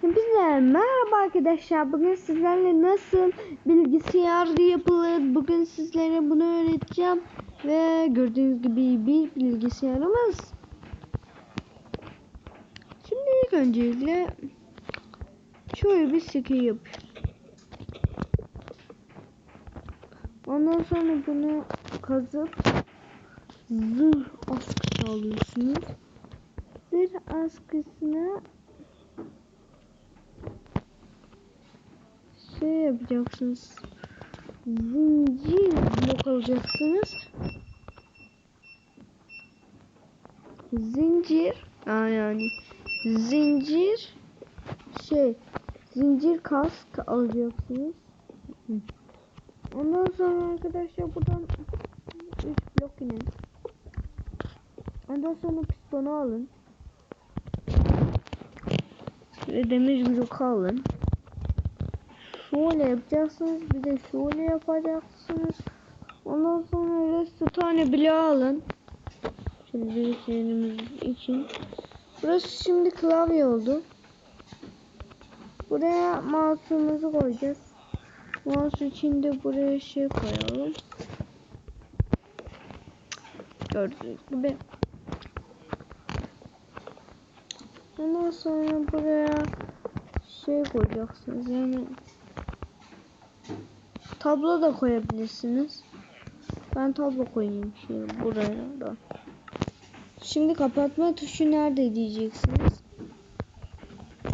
Hepinize merhaba arkadaşlar. Bugün sizlerle nasıl bilgisayar yapılır? Bugün sizlere bunu öğreteceğim. Ve gördüğünüz gibi bir bilgisayarımız. Şimdi ilk öncelikle şöyle bir şekil yap. Ondan sonra bunu kazıp zırh askısı alıyorsunuz. Zırh askısına şey yapacaksınız. Zincir blok alacaksınız. Zincir aa yani zincir şey zincir kask alacaksınız. Ondan sonra arkadaşlar buradan 3 blok inin. Ondan sonra pistonu alın. Ve demir blok alın şöyle yapacaksınız bir de şöyle yapacaksınız. Ondan sonra tane bile alın. Şimdi bilgisayarımız için. Burası şimdi klavye oldu. Buraya mouse'umuzu koyacağız. Mouse için de buraya şey koyalım. Gördüğünüz gibi. Ondan sonra buraya şey koyacaksınız. Yani tablo da koyabilirsiniz. Ben tablo koyayım şimdi buraya da. Şimdi kapatma tuşu nerede diyeceksiniz.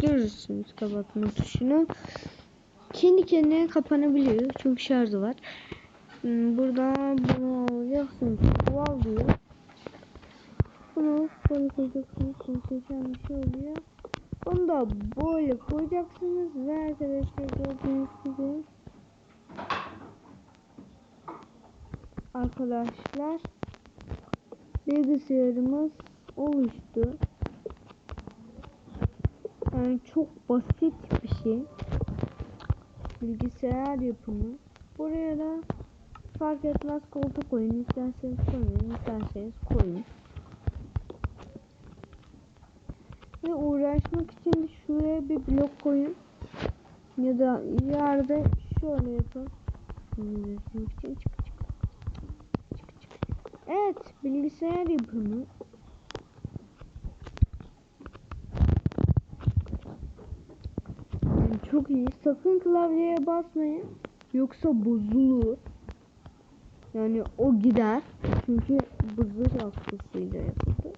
Görürsünüz kapatma tuşunu. Kendi kendine kapanabiliyor. Çünkü şarjı var. Hmm, Buradan bunu alacaksınız. Çuval diyor. Bunu böyle koyacaksınız. Muhteşem bir şey oluyor. Onu da böyle koyacaksınız ve arkadaşlar gördüğünüz gibi arkadaşlar bilgisayarımız oluştu. Yani çok basit bir şey. Bilgisayar yapımı. Buraya da fark etmez koltuk koyun. İsterseniz koyun, isterseniz koyun. Ve uğraşmak için şuraya bir blok koyun. Ya da yerde şöyle yapın. İçin çık. Evet, bilgisayar yapımı. Yani çok iyi. Sakın klavyeye basmayın. Yoksa bozulur. Yani o gider. Çünkü bu zırh askısıyla yapıldı.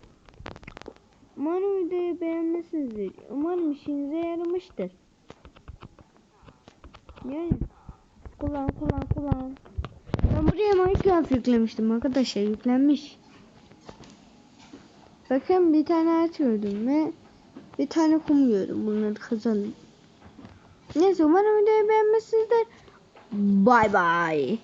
Umarım videoyu beğenmişsinizdir. Umarım işinize yaramıştır. Yani kullan kullan kullan. Ben buraya Minecraft yüklemiştim arkadaşlar yüklenmiş. Bakın bir tane gördüm ve bir tane kum gördüm. Bunları kazalım. Neyse umarım videoyu beğenmişsinizdir. Bye bye.